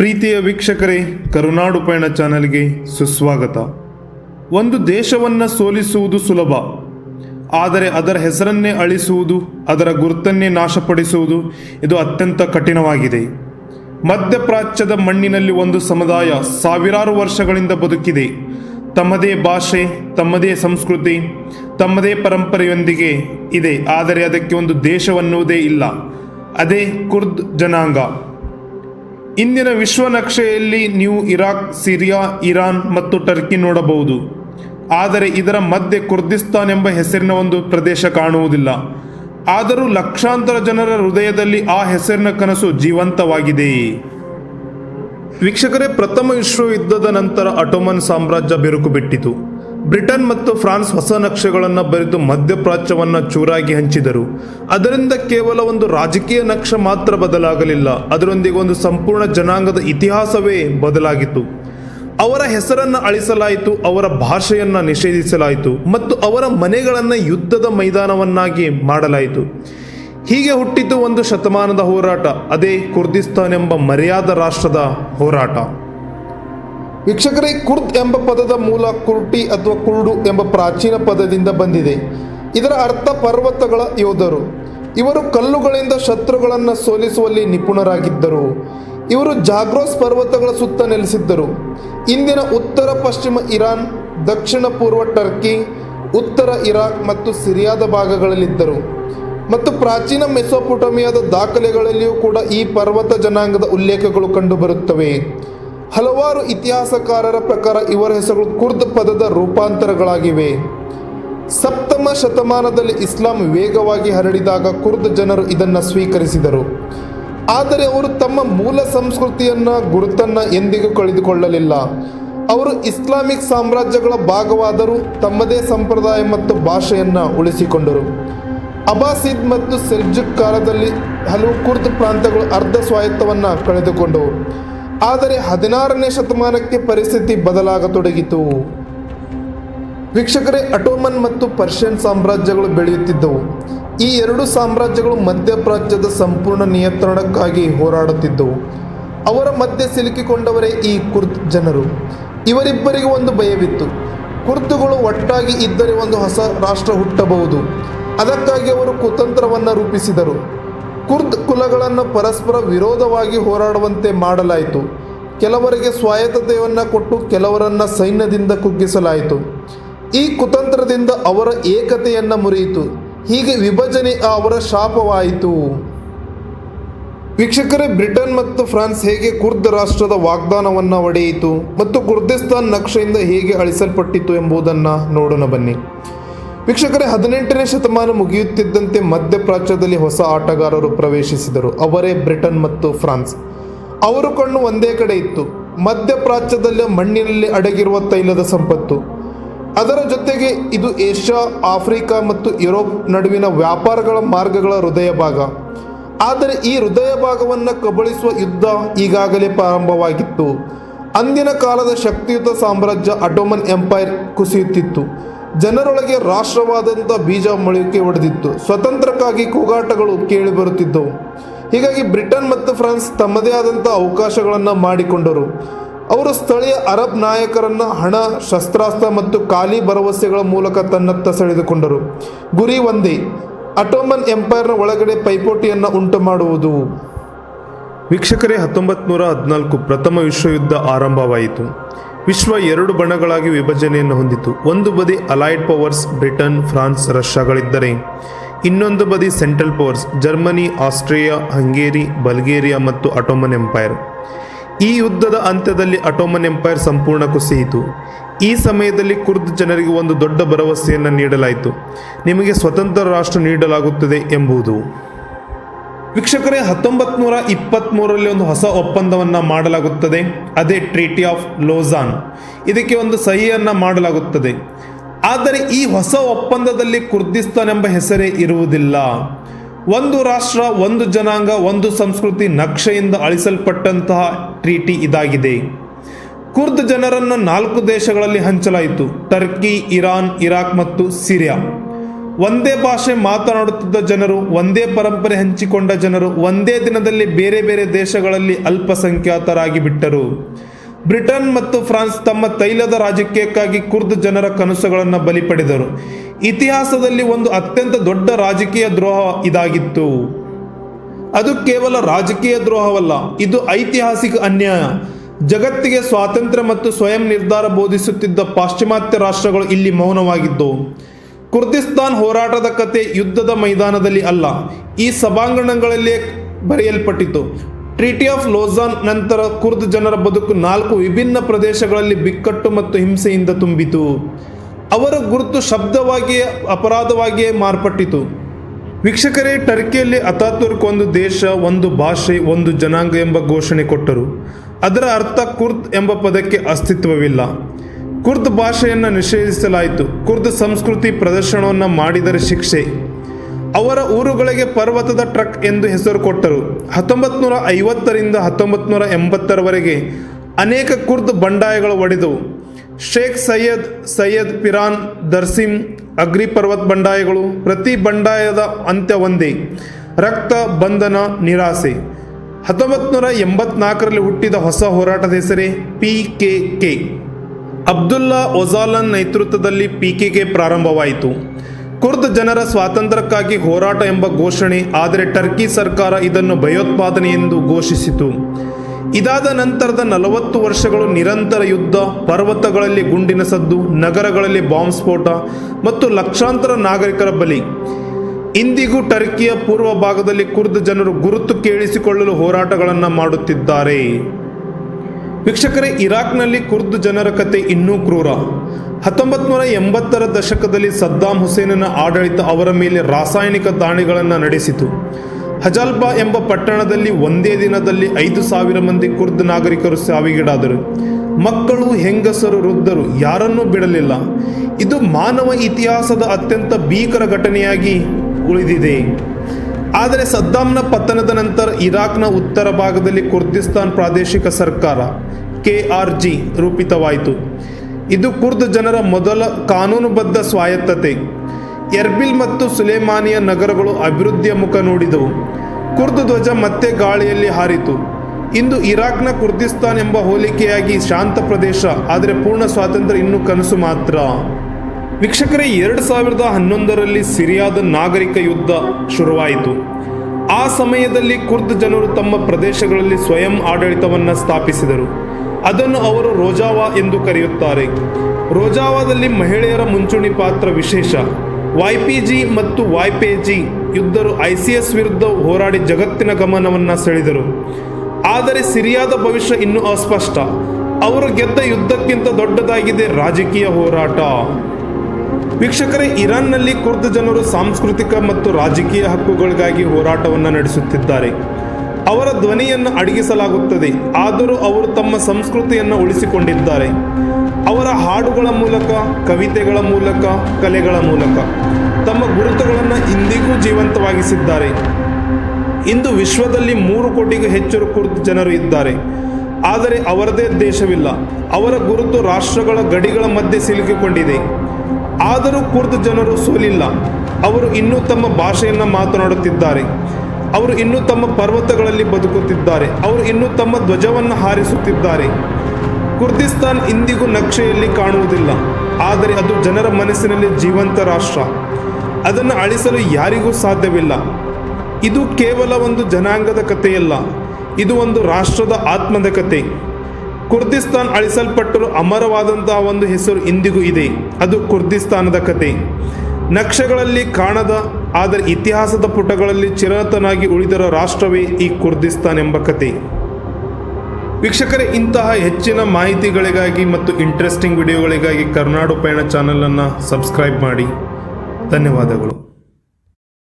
ಪ್ರೀತಿಯ ವೀಕ್ಷಕರೇ ಕರುನಾಡು ಪಯಣ ಚಾನೆಲ್ಗೆ ಸುಸ್ವಾಗತ. ಒಂದು ದೇಶವನ್ನು ಸೋಲಿಸುವುದು ಸುಲಭ. ಆದರೆ ಅದರ ಹೆಸರನ್ನೇ ಅಳಿಸುವುದು, ಅದರ ಗುರುತನ್ನೇ ನಾಶಪಡಿಸುವುದು, ಇದು ಅತ್ಯಂತ ಕಠಿಣವಾಗಿದೆ. ಮಧ್ಯಪ್ರಾಚ್ಯದ ಮಣ್ಣಿನಲ್ಲಿ ಒಂದು ಸಮುದಾಯ ಸಾವಿರಾರು ವರ್ಷಗಳಿಂದ ಬದುಕಿದೆ. ತಮ್ಮದೇ ಭಾಷೆ, ತಮ್ಮದೇ ಸಂಸ್ಕೃತಿ, ತಮ್ಮದೇ ಪರಂಪರೆಯೊಂದಿಗೆ ಇದೆ. ಆದರೆ ಅದಕ್ಕೆ ಒಂದು ದೇಶವನ್ನುವುದೇ ಇಲ್ಲ. ಅದೇ ಕುರ್ದ್ ಜನಾಂಗ. ಇಂದಿನ ವಿಶ್ವ ನಕ್ಷೆಯಲ್ಲಿ ನೀವು ಇರಾಕ್, ಸಿರಿಯಾ, ಇರಾನ್ ಮತ್ತು ಟರ್ಕಿ ನೋಡಬಹುದು. ಆದರೆ ಇದರ ಮಧ್ಯೆ ಕುರ್ದಿಸ್ತಾನ್ ಎಂಬ ಹೆಸರಿನ ಒಂದು ಪ್ರದೇಶ ಕಾಣುವುದಿಲ್ಲ. ಆದರೂ ಲಕ್ಷಾಂತರ ಜನರ ಹೃದಯದಲ್ಲಿ ಆ ಹೆಸರಿನ ಕನಸು ಜೀವಂತವಾಗಿದೆ. ವೀಕ್ಷಕರೇ, ಪ್ರಥಮ ವಿಶ್ವ ಯುದ್ಧದ ನಂತರ ಅಟೋಮನ್ ಸಾಮ್ರಾಜ್ಯ ಬಿರುಕು ಬಿಟ್ಟಿತು. ಬ್ರಿಟನ್ ಮತ್ತು ಫ್ರಾನ್ಸ್ ಹೊಸ ನಕ್ಷೆಗಳನ್ನು ಬರೆದು ಮಧ್ಯಪ್ರಾಚ್ಯವನ್ನು ಚೂರಾಗಿ ಹಂಚಿದರು. ಅದರಿಂದ ಕೇವಲ ಒಂದು ರಾಜಕೀಯ ನಕ್ಷೆ ಮಾತ್ರ ಬದಲಾಗಲಿಲ್ಲ. ಅದರೊಂದಿಗೆ ಒಂದು ಸಂಪೂರ್ಣ ಜನಾಂಗದ ಇತಿಹಾಸವೇ ಬದಲಾಗಿತ್ತು. ಅವರ ಹೆಸರನ್ನು ಅಳಿಸಲಾಯಿತು, ಅವರ ಭಾಷೆಯನ್ನು ನಿಷೇಧಿಸಲಾಯಿತು ಮತ್ತು ಅವರ ಮನೆಗಳನ್ನು ಯುದ್ಧದ ಮೈದಾನವನ್ನಾಗಿ ಮಾಡಲಾಯಿತು. ಹೀಗೆ ಹುಟ್ಟಿತು ಒಂದು ಶತಮಾನದ ಹೋರಾಟ, ಅದೇ ಕುರ್ದಿಸ್ತಾನ್ ಎಂಬ ಮರ್ಯಾದ ರಾಷ್ಟ್ರದ ಹೋರಾಟ. ವೀಕ್ಷಕರೇ, ಕುರ್ದ್ ಎಂಬ ಪದದ ಮೂಲ ಕುರ್ಟಿ ಅಥವಾ ಕುರುಡು ಎಂಬ ಪ್ರಾಚೀನ ಪದದಿಂದ ಬಂದಿದೆ. ಇದರ ಅರ್ಥ ಪರ್ವತಗಳ ಯೋಧರು. ಇವರು ಕಲ್ಲುಗಳಿಂದ ಶತ್ರುಗಳನ್ನು ಸೋಲಿಸುವಲ್ಲಿ ನಿಪುಣರಾಗಿದ್ದರು. ಇವರು ಜಾಗ್ರೋಸ್ ಪರ್ವತಗಳ ಸುತ್ತ ನೆಲೆಸಿದ್ದರು. ಇಂದಿನ ಉತ್ತರ ಪಶ್ಚಿಮ ಇರಾನ್, ದಕ್ಷಿಣ ಪೂರ್ವ ಟರ್ಕಿ, ಉತ್ತರ ಇರಾಕ್ ಮತ್ತು ಸಿರಿಯಾದ ಭಾಗಗಳಲ್ಲಿದ್ದರು. ಮತ್ತು ಪ್ರಾಚೀನ ಮೆಸೊಪೊಟಮಿಯಾದ ದಾಖಲೆಗಳಲ್ಲಿಯೂ ಕೂಡ ಈ ಪರ್ವತ ಜನಾಂಗದ ಉಲ್ಲೇಖಗಳು ಕಂಡುಬರುತ್ತವೆ. ಹಲವಾರು ಇತಿಹಾಸಕಾರರ ಪ್ರಕಾರ ಇವರ ಹೆಸರುಗಳು ಕುರ್ದ್ ಪದದ ರೂಪಾಂತರಗಳಾಗಿವೆ. ಸಪ್ತಮ ಶತಮಾನದಲ್ಲಿ ಇಸ್ಲಾಂ ವೇಗವಾಗಿ ಹರಡಿದಾಗ ಕುರ್ದ್ ಜನರು ಇದನ್ನು ಸ್ವೀಕರಿಸಿದರು. ಆದರೆ ಅವರು ತಮ್ಮ ಮೂಲ ಸಂಸ್ಕೃತಿಯನ್ನ, ಗುರುತನ್ನು ಎಂದಿಗೂ ಕಳೆದುಕೊಳ್ಳಲಿಲ್ಲ. ಅವರು ಇಸ್ಲಾಮಿಕ್ ಸಾಮ್ರಾಜ್ಯಗಳ ಭಾಗವಾದರೂ ತಮ್ಮದೇ ಸಂಪ್ರದಾಯ ಮತ್ತು ಭಾಷೆಯನ್ನು ಉಳಿಸಿಕೊಂಡರು. ಅಬಾಸಿದ್ ಮತ್ತು ಸೆಲ್ಜುಕ್ ಕಾಲದಲ್ಲಿ ಹಲವು ಕುರ್ದ್ ಪ್ರಾಂತಗಳು ಅರ್ಧ ಸ್ವಾಯತ್ತವನ್ನು ಕಳೆದುಕೊಂಡವು. ಆದರೆ ಹದಿನಾರನೇ ಶತಮಾನಕ್ಕೆ ಪರಿಸ್ಥಿತಿ ಬದಲಾಗತೊಡಗಿತು. ವೀಕ್ಷಕರೇ, ಅಟೋಮನ್ ಮತ್ತು ಪರ್ಷಿಯನ್ ಸಾಮ್ರಾಜ್ಯಗಳು ಬೆಳೆಯುತ್ತಿದ್ದವು. ಈ ಎರಡು ಸಾಮ್ರಾಜ್ಯಗಳು ಮಧ್ಯಪ್ರಾಚ್ಯದ ಸಂಪೂರ್ಣ ನಿಯಂತ್ರಣಕ್ಕಾಗಿ ಹೋರಾಡುತ್ತಿದ್ದವು. ಅವರ ಮಧ್ಯೆ ಸಿಲುಕಿಕೊಂಡವರೇ ಈ ಕುರ್ತ್ ಜನರು. ಇವರಿಬ್ಬರಿಗೆ ಒಂದು ಭಯವಿತ್ತು. ಕುರ್ತುಗಳು ಒಟ್ಟಾಗಿ ಇದ್ದರೆ ಒಂದು ಹೊಸ ರಾಷ್ಟ್ರ ಹುಟ್ಟಬಹುದು. ಅದಕ್ಕಾಗಿ ಅವರು ಕುತಂತ್ರವನ್ನು ರೂಪಿಸಿದರು. ಕುರ್ದ್ ಕುಲಗಳನ್ನು ಪರಸ್ಪರ ವಿರೋಧವಾಗಿ ಹೋರಾಡುವಂತೆ ಮಾಡಲಾಯಿತು. ಕೆಲವರಿಗೆ ಸ್ವಾಯತ್ತತೆಯನ್ನು ಕೊಟ್ಟು ಕೆಲವರನ್ನು ಸೈನ್ಯದಿಂದ ಕುಗ್ಗಿಸಲಾಯಿತು. ಈ ಕುತಂತ್ರದಿಂದ ಅವರ ಏಕತೆಯನ್ನು ಮುರಿಯಿತು. ಹೀಗೆ ವಿಭಜನೆ ಅವರ ಶಾಪವಾಯಿತು. ವೀಕ್ಷಕರೇ, ಬ್ರಿಟನ್ ಮತ್ತು ಫ್ರಾನ್ಸ್ ಹೇಗೆ ಕುರ್ದ್ ರಾಷ್ಟ್ರದ ವಾಗ್ದಾನವನ್ನು ಒಡೆಯಿತು ಮತ್ತು ಕುರ್ದಿಸ್ತಾನ್ ನಕ್ಷೆಯಿಂದ ಹೇಗೆ ಅಳಿಸಲ್ಪಟ್ಟಿತು ಎಂಬುದನ್ನು ನೋಡೋಣ ಬನ್ನಿ. ವೀಕ್ಷಕರೇ, ಹದಿನೆಂಟನೇ ಶತಮಾನ ಮುಗಿಯುತ್ತಿದ್ದಂತೆ ಮಧ್ಯಪ್ರಾಚ್ಯದಲ್ಲಿ ಹೊಸ ಆಟಗಾರರು ಪ್ರವೇಶಿಸಿದರು. ಅವರೇ ಬ್ರಿಟನ್ ಮತ್ತು ಫ್ರಾನ್ಸ್. ಅವರು ಕಣ್ಣು ಒಂದೇ ಕಡೆ ಇತ್ತು. ಮಧ್ಯಪ್ರಾಚ್ಯದಲ್ಲಿ ಮಣ್ಣಿನಲ್ಲಿ ಅಡಗಿರುವ ತೈಲದ ಸಂಪತ್ತು. ಅದರ ಜೊತೆಗೆ ಇದು ಏಷ್ಯಾ, ಆಫ್ರಿಕಾ ಮತ್ತು ಯುರೋಪ್ ನಡುವಿನ ವ್ಯಾಪಾರಗಳ ಮಾರ್ಗಗಳ ಹೃದಯ ಭಾಗ. ಆದರೆ ಈ ಹೃದಯ ಭಾಗವನ್ನು ಕಬಳಿಸುವ ಯುದ್ಧ ಈಗಾಗಲೇ ಪ್ರಾರಂಭವಾಗಿತ್ತು. ಅಂದಿನ ಕಾಲದ ಶಕ್ತಿಯುತ ಸಾಮ್ರಾಜ್ಯ ಅಟೋಮನ್ ಎಂಪೈರ್ ಕುಸಿಯುತ್ತಿತ್ತು. ಜನರೊಳಗೆ ರಾಷ್ಟ್ರವಾದಂಥ ಬೀಜ ಮೊಳಕೆ ಹೊಡೆದಿತ್ತು ಸ್ವತಂತ್ರಕ್ಕಾಗಿ ಕೂಗಾಟಗಳು ಕೇಳಿಬರುತ್ತಿದ್ದವು ಹೀಗಾಗಿ ಬ್ರಿಟನ್ ಮತ್ತು ಫ್ರಾನ್ಸ್ ತಮ್ಮದೇ ಆದಂಥ ಅವಕಾಶಗಳನ್ನು ಮಾಡಿಕೊಂಡರು. ಅವರು ಸ್ಥಳೀಯ ಅರಬ್ ನಾಯಕರನ್ನು ಹಣ, ಶಸ್ತ್ರಾಸ್ತ್ರ ಮತ್ತು ಖಾಲಿ ಭರವಸೆಗಳ ಮೂಲಕ ತನ್ನತ್ತ ಸೆಳೆದುಕೊಂಡರು. ಗುರಿ ಒಂದೇ, ಅಟೋಮನ್ ಎಂಪೈರ್ನ ಒಳಗಡೆ ಪೈಪೋಟಿಯನ್ನು ಉಂಟು ಮಾಡುವುದು ವೀಕ್ಷಕರೇ, ಹತ್ತೊಂಬತ್ತು ನೂರ ಹದಿನಾಲ್ಕು ಪ್ರಥಮ ವಿಶ್ವಯುದ್ಧ ಆರಂಭವಾಯಿತು. ವಿಶ್ವ ಎರಡು ಬಣಗಳಾಗಿ ವಿಭಜನೆಯನ್ನು ಹೊಂದಿತು. ಒಂದು ಬದಿ ಅಲೈಡ್ ಪವರ್ಸ್, ಬ್ರಿಟನ್, ಫ್ರಾನ್ಸ್, ರಷ್ಯಾಗಳಿದ್ದರೆ. ಇನ್ನೊಂದು ಬದಿ central powers, Germany Austria Hungary, Bulgaria ಮತ್ತು ಅಟೋಮನ್ ಎಂಪೈರ್. ಈ ಯುದ್ಧದ ಅಂತ್ಯದಲ್ಲಿ ಅಟೋಮನ್ ಎಂಪೈರ್ ಸಂಪೂರ್ಣ ಕುಸಿಯಿತು. ಈ ಸಮಯದಲ್ಲಿ ಕುರ್ದ್ ಜನರಿಗೆ ಒಂದು ದೊಡ್ಡ ಭರವಸೆಯನ್ನು ನೀಡಲಾಯಿತು. ನಿಮಗೆ ಸ್ವತಂತ್ರ ರಾಷ್ಟ್ರ ನೀಡಲಾಗುತ್ತದೆ ಎಂಬುದು. ವೀಕ್ಷಕರೇ ಹತ್ತೊಂಬತ್ ನೂರ ಇಪ್ಪತ್ತ್ಮೂರರಲ್ಲಿ ಒಂದು ಹೊಸ ಒಪ್ಪಂದವನ್ನು ಮಾಡಲಾಗುತ್ತದೆ. ಅದೇ ಟ್ರೀಟಿ ಆಫ್ ಲೋಜಾನ್ ಇದಕ್ಕೆ ಒಂದು ಸಹಿಯನ್ನು ಮಾಡಲಾಗುತ್ತದೆ. ಆದರೆ ಈ ಹೊಸ ಒಪ್ಪಂದದಲ್ಲಿ ಕುರ್ದಿಸ್ತಾನ್ ಎಂಬ ಹೆಸರೇ ಇರುವುದಿಲ್ಲ. ಒಂದು ರಾಷ್ಟ್ರ, ಒಂದು ಜನಾಂಗ, ಒಂದು ಸಂಸ್ಕೃತಿ ನಕ್ಷೆಯಿಂದ ಅಳಿಸಲ್ಪಟ್ಟಂತಹ ಟ್ರೀಟಿ ಇದಾಗಿದೆ. ಕುರ್ದ್ ಜನರನ್ನು ನಾಲ್ಕು ದೇಶಗಳಲ್ಲಿ ಹಂಚಲಾಯಿತು. ಟರ್ಕಿ, ಇರಾನ್, ಇರಾಕ್ ಮತ್ತು ಸಿರಿಯಾ. ಒಂದೇ ಭಾಷೆ ಮಾತನಾಡುತ್ತಿದ್ದ ಜನರು, ಒಂದೇ ಪರಂಪರೆ ಹಂಚಿಕೊಂಡ ಜನರು, ಒಂದೇ ದಿನದಲ್ಲಿ ಬೇರೆ ಬೇರೆ ದೇಶಗಳಲ್ಲಿ ಅಲ್ಪಸಂಖ್ಯಾತರಾಗಿ ಬಿಟ್ಟರು. ಬ್ರಿಟನ್ ಮತ್ತು ಫ್ರಾನ್ಸ್ ತಮ್ಮ ತೈಲದ ರಾಜಕೀಯಕ್ಕಾಗಿ ಕುರ್ದ್ ಜನರ ಕನಸುಗಳನ್ನು ಬಲಿ ಪಡೆದರು. ಇತಿಹಾಸದಲ್ಲಿ ಒಂದು ಅತ್ಯಂತ ದೊಡ್ಡ ರಾಜಕೀಯ ದ್ರೋಹ ಇದಾಗಿತ್ತು. ಅದು ಕೇವಲ ರಾಜಕೀಯ ದ್ರೋಹವಲ್ಲ, ಇದು ಐತಿಹಾಸಿಕ ಅನ್ಯಾಯ. ಜಗತ್ತಿಗೆ ಸ್ವಾತಂತ್ರ್ಯ ಮತ್ತು ಸ್ವಯಂ ನಿರ್ಧಾರ ಬೋಧಿಸುತ್ತಿದ್ದ ಪಾಶ್ಚಿಮಾತ್ಯ ರಾಷ್ಟ್ರಗಳು ಇಲ್ಲಿ ಮೌನವಾಗಿದ್ದವು ಕುರ್ದಿಸ್ತಾನ್ ಹೋರಾಟದ ಕತೆ ಯುದ್ಧದ ಮೈದಾನದಲ್ಲಿ ಅಲ್ಲ, ಈ ಸಭಾಂಗಣಗಳಲ್ಲೇ ಬರೆಯಲ್ಪಟ್ಟಿತು ಟ್ರೀಟಿ ಆಫ್ ಲೋಜಾನ್ ನಂತರ ಕುರ್ದ್ ಜನರ ಬದುಕು ನಾಲ್ಕು ವಿಭಿನ್ನ ಪ್ರದೇಶಗಳಲ್ಲಿ ಬಿಕ್ಕಟ್ಟು ಮತ್ತು ಹಿಂಸೆಯಿಂದ ತುಂಬಿತು. ಅವರ ಗುರುತು ಶಬ್ದವಾಗಿಯೇ, ಅಪರಾಧವಾಗಿಯೇ ಮಾರ್ಪಟ್ಟಿತು. ವೀಕ್ಷಕರೇ, ಟರ್ಕಿಯಲ್ಲಿ ಅತಾತುರ್ಕ್ ಒಂದು ದೇಶ, ಒಂದು ಭಾಷೆ, ಒಂದು ಜನಾಂಗ ಎಂಬ ಘೋಷಣೆ ಕೊಟ್ಟರು. ಅದರ ಅರ್ಥ ಕುರ್ದ್ ಎಂಬ ಪದಕ್ಕೆ ಅಸ್ತಿತ್ವವಿಲ್ಲ. ಕುರ್ದ್ ಭಾಷೆಯನ್ನು ನಿಷೇಧಿಸಲಾಯಿತು. ಕುರ್ದ್ ಸಂಸ್ಕೃತಿ ಪ್ರದರ್ಶನವನ್ನು ಮಾಡಿದರೆ ಶಿಕ್ಷೆ. ಅವರ ಊರುಗಳಿಗೆ ಪರ್ವತದ ಟ್ರಕ್ ಎಂದು ಹೆಸರು ಕೊಟ್ಟರು. ಹತ್ತೊಂಬತ್ತು ನೂರ ಐವತ್ತರಿಂದ ಹತ್ತೊಂಬತ್ತು ನೂರ ಎಂಬತ್ತರವರೆಗೆ ಅನೇಕ ಕುರ್ದ್ ಬಂಡಾಯಗಳು ಒಡೆದವು. Sheikh Said Said Piran Dersim Agri Parvat ಬಂಡಾಯಗಳು, ಪ್ರತಿ ಬಂಡಾಯದ ಅಂತ್ಯ ಒಂದೇ. ರಕ್ತ, ಬಂಧನ, ನಿರಾಸೆ. ಹತ್ತೊಂಬತ್ತು ನೂರ ಎಂಬತ್ನಾಲ್ಕರಲ್ಲಿ ಹುಟ್ಟಿದ ಹೊಸ ಹೋರಾಟದ ಹೆಸರೇ P K K. Abdullah Ocalan ನೇತೃತ್ವದಲ್ಲಿ ಪಿಕೆಗೆ ಪ್ರಾರಂಭವಾಯಿತು. ಕುರ್ದ್ ಜನರ ಸ್ವಾತಂತ್ರ್ಯಕ್ಕಾಗಿ ಹೋರಾಟ ಎಂಬ ಘೋಷಣೆ, ಆದರೆ ಟರ್ಕಿ ಸರ್ಕಾರ ಇದನ್ನು ಭಯೋತ್ಪಾದನೆ ಎಂದು ಘೋಷಿಸಿತು. ಇದಾದ ನಂತರದ ನಲವತ್ತು ವರ್ಷಗಳು ನಿರಂತರ ಯುದ್ಧ, ಪರ್ವತಗಳಲ್ಲಿ ಗುಂಡಿನ ಸದ್ದು, ನಗರಗಳಲ್ಲಿ ಬಾಂಬ್ ಸ್ಫೋಟ ಮತ್ತು ಲಕ್ಷಾಂತರ ನಾಗರಿಕರ ಬಲಿ. ಇಂದಿಗೂ ಟರ್ಕಿಯ ಪೂರ್ವ ಭಾಗದಲ್ಲಿ ಕುರ್ದ್ ಜನರು ಗುರುತು ಕೇಳಿಸಿಕೊಳ್ಳಲು ಹೋರಾಟಗಳನ್ನು ಮಾಡುತ್ತಿದ್ದಾರೆ. ವೀಕ್ಷಕರೇ, ಇರಾಕ್ನಲ್ಲಿ ಕುರ್ದ್ ಜನರ ಕತೆ ಇನ್ನೂ ಕ್ರೂರ. ಹತ್ತೊಂಬತ್ತು ನೂರ ಎಂಬತ್ತರ ದಶಕದಲ್ಲಿ ಸದ್ದಾಂ ಹುಸೇನನ ಆಡಳಿತ ಅವರ ಮೇಲೆ ರಾಸಾಯನಿಕ ದಾಳಿಗಳನ್ನು ನಡೆಸಿತು. ಹಜಾಲ್ಬಾ ಎಂಬ ಪಟ್ಟಣದಲ್ಲಿ ಒಂದೇ ದಿನದಲ್ಲಿ ಐದು ಸಾವಿರ ಮಂದಿ ಕುರ್ದ್ ನಾಗರಿಕರು ಸಾವಿಗೀಡಾದರು. ಮಕ್ಕಳು, ಹೆಂಗಸರು, ವೃದ್ಧರು ಯಾರನ್ನೂ ಬಿಡಲಿಲ್ಲ. ಇದು ಮಾನವ ಇತಿಹಾಸದ ಅತ್ಯಂತ ಭೀಕರ ಘಟನೆಯಾಗಿ ಉಳಿದಿದೆ. ಆದರೆ ಸದ್ದಾಂನ ಪತನದ ನಂತರ ಇರಾಕ್ನ ಉತ್ತರ ಭಾಗದಲ್ಲಿ ಕುರ್ದಿಸ್ತಾನ್ ಪ್ರಾದೇಶಿಕ ಸರ್ಕಾರ ಕೆ ಆರ್ ಜಿ ರೂಪಿತವಾಯಿತು. ಇದು ಕುರ್ದ್ ಜನರ ಮೊದಲ ಕಾನೂನುಬದ್ಧ ಸ್ವಾಯತ್ತತೆ. ಎರ್ಬಿಲ್ ಮತ್ತು ಸುಲೇಮಾನಿಯ ನಗರಗಳು ಅಭಿವೃದ್ಧಿಯ ಮುಖ ನೋಡಿದವು. ಕುರ್ದ್ ಧ್ವಜ ಮತ್ತೆ ಗಾಳಿಯಲ್ಲಿ ಹಾರಿತು. ಇಂದು ಇರಾಕ್ನ ಕುರ್ದಿಸ್ತಾನ್ ಎಂಬ ಹೋಲಿಕೆಯಾಗಿ ಶಾಂತ ಪ್ರದೇಶ, ಆದರೆ ಪೂರ್ಣ ಸ್ವಾತಂತ್ರ್ಯ ಇನ್ನೂ ಕನಸು ಮಾತ್ರ. ವೀಕ್ಷಕರೇ, ಎರಡು ಸಾವಿರದ ಹನ್ನೊಂದರಲ್ಲಿ ಸಿರಿಯಾದ ನಾಗರಿಕ ಯುದ್ಧ ಶುರುವಾಯಿತು. ಆ ಸಮಯದಲ್ಲಿ ಕುರ್ದ್ ಜನರು ತಮ್ಮ ಪ್ರದೇಶಗಳಲ್ಲಿ ಸ್ವಯಂ ಆಡಳಿತವನ್ನು ಸ್ಥಾಪಿಸಿದರು. ಅದನ್ನು ಅವರು ರೋಜಾವಾ ಎಂದು ಕರೆಯುತ್ತಾರೆ. ರೋಜಾವಾದಲ್ಲಿ ಮಹಿಳೆಯರ ಮುಂಚೂಣಿ ಪಾತ್ರ ವಿಶೇಷ. ವೈಪಿಜಿ ಮತ್ತು ವೈಪೇಜಿ ಯುದ್ಧರು ಐಸಿಎಸ್ ವಿರುದ್ಧ ಹೋರಾಡಿ ಜಗತ್ತಿನ ಗಮನವನ್ನು ಸೆಳೆದರು. ಆದರೆ ಸಿರಿಯಾದ ಭವಿಷ್ಯ ಇನ್ನೂ ಅಸ್ಪಷ್ಟ. ಅವರು ಗೆದ್ದ ಯುದ್ಧಕ್ಕಿಂತ ದೊಡ್ಡದಾಗಿದೆ ರಾಜಕೀಯ ಹೋರಾಟ. ವೀಕ್ಷಕರೇ, ಇರಾನ್ನಲ್ಲಿ ಕುರ್ದ್ ಜನರು ಸಾಂಸ್ಕೃತಿಕ ಮತ್ತು ರಾಜಕೀಯ ಹಕ್ಕುಗಳಿಗಾಗಿ ಹೋರಾಟವನ್ನು ನಡೆಸುತ್ತಿದ್ದಾರೆ. ಅವರ ಧ್ವನಿಯನ್ನು ಅಡಗಿಸಲಾಗುತ್ತದೆ. ಆದರೂ ಅವರು ತಮ್ಮ ಸಂಸ್ಕೃತಿಯನ್ನು ಉಳಿಸಿಕೊಂಡಿದ್ದಾರೆ. ಅವರ ಹಾಡುಗಳ ಮೂಲಕ, ಕವಿತೆಗಳ ಮೂಲಕ, ಕಲೆಗಳ ಮೂಲಕ ತಮ್ಮ ಗುರುತುಗಳನ್ನು ಇಂದಿಗೂ ಜೀವಂತವಾಗಿಸಿದ್ದಾರೆ. ಇಂದು ವಿಶ್ವದಲ್ಲಿ ಮೂರು ಕೋಟಿಗೂ ಹೆಚ್ಚು ಕುರ್ದ್ ಜನರು ಇದ್ದಾರೆ. ಆದರೆ ಅವರದೇ ದೇಶವಿಲ್ಲ. ಅವರ ಗುರುತು ರಾಷ್ಟ್ರಗಳ ಗಡಿಗಳ ಮಧ್ಯೆ ಸಿಲುಕಿಕೊಂಡಿದೆ. ಆದರೂ ಕುರ್ದ್ ಜನರು ಸೋಲಿಲ್ಲ. ಅವರು ಇನ್ನೂ ತಮ್ಮ ಭಾಷೆಯನ್ನು ಮಾತನಾಡುತ್ತಿದ್ದಾರೆ. ಅವರು ಇನ್ನೂ ತಮ್ಮ ಪರ್ವತಗಳಲ್ಲಿ ಬದುಕುತ್ತಿದ್ದಾರೆ. ಅವರು ಇನ್ನೂ ತಮ್ಮ ಧ್ವಜವನ್ನು ಹಾರಿಸುತ್ತಿದ್ದಾರೆ. ಕುರ್ದಿಸ್ತಾನ್ ಇಂದಿಗೂ ನಕ್ಷೆಯಲ್ಲಿ ಕಾಣುವುದಿಲ್ಲ. ಆದರೆ ಅದು ಜನರ ಮನಸ್ಸಿನಲ್ಲಿ ಜೀವಂತ ರಾಷ್ಟ್ರ. ಅದನ್ನು ಅಳಿಸಲು ಯಾರಿಗೂ ಸಾಧ್ಯವಿಲ್ಲ. ಇದು ಕೇವಲ ಒಂದು ಜನಾಂಗದ ಕಥೆಯಲ್ಲ. ಇದು ಒಂದು ರಾಷ್ಟ್ರದ ಆತ್ಮದ ಕತೆ ಕುರ್ದಿಸ್ತಾನ್ ಅಳಿಸಲ್ಪಟ್ಟರೂ ಅಮರವಾದಂತಹ ಒಂದು ಹೆಸರು ಇಂದಿಗೂ ಇದೆ. ಅದು ಕುರ್ದಿಸ್ತಾನದ ಕತೆ. ನಕ್ಷೆಗಳಲ್ಲಿ ಕಾಣದ, ಆದರೆ ಇತಿಹಾಸದ ಪುಟಗಳಲ್ಲಿ ಚಿರತನಾಗಿ ಉಳಿದಿರೋ ರಾಷ್ಟ್ರವೇ ಈ ಕುರ್ದಿಸ್ತಾನ್ ಎಂಬ ಕತೆ. ವೀಕ್ಷಕರೇ, ಇಂತಹ ಹೆಚ್ಚಿನ ಮಾಹಿತಿಗಳಿಗಾಗಿ ಮತ್ತು ಇಂಟ್ರೆಸ್ಟಿಂಗ್ ವಿಡಿಯೋಗಳಿಗಾಗಿ ಕರ್ನಾಡು ಪಯಣ ಚಾನಲನ್ನು ಸಬ್ಸ್ಕ್ರೈಬ್ ಮಾಡಿ. ಧನ್ಯವಾದಗಳು.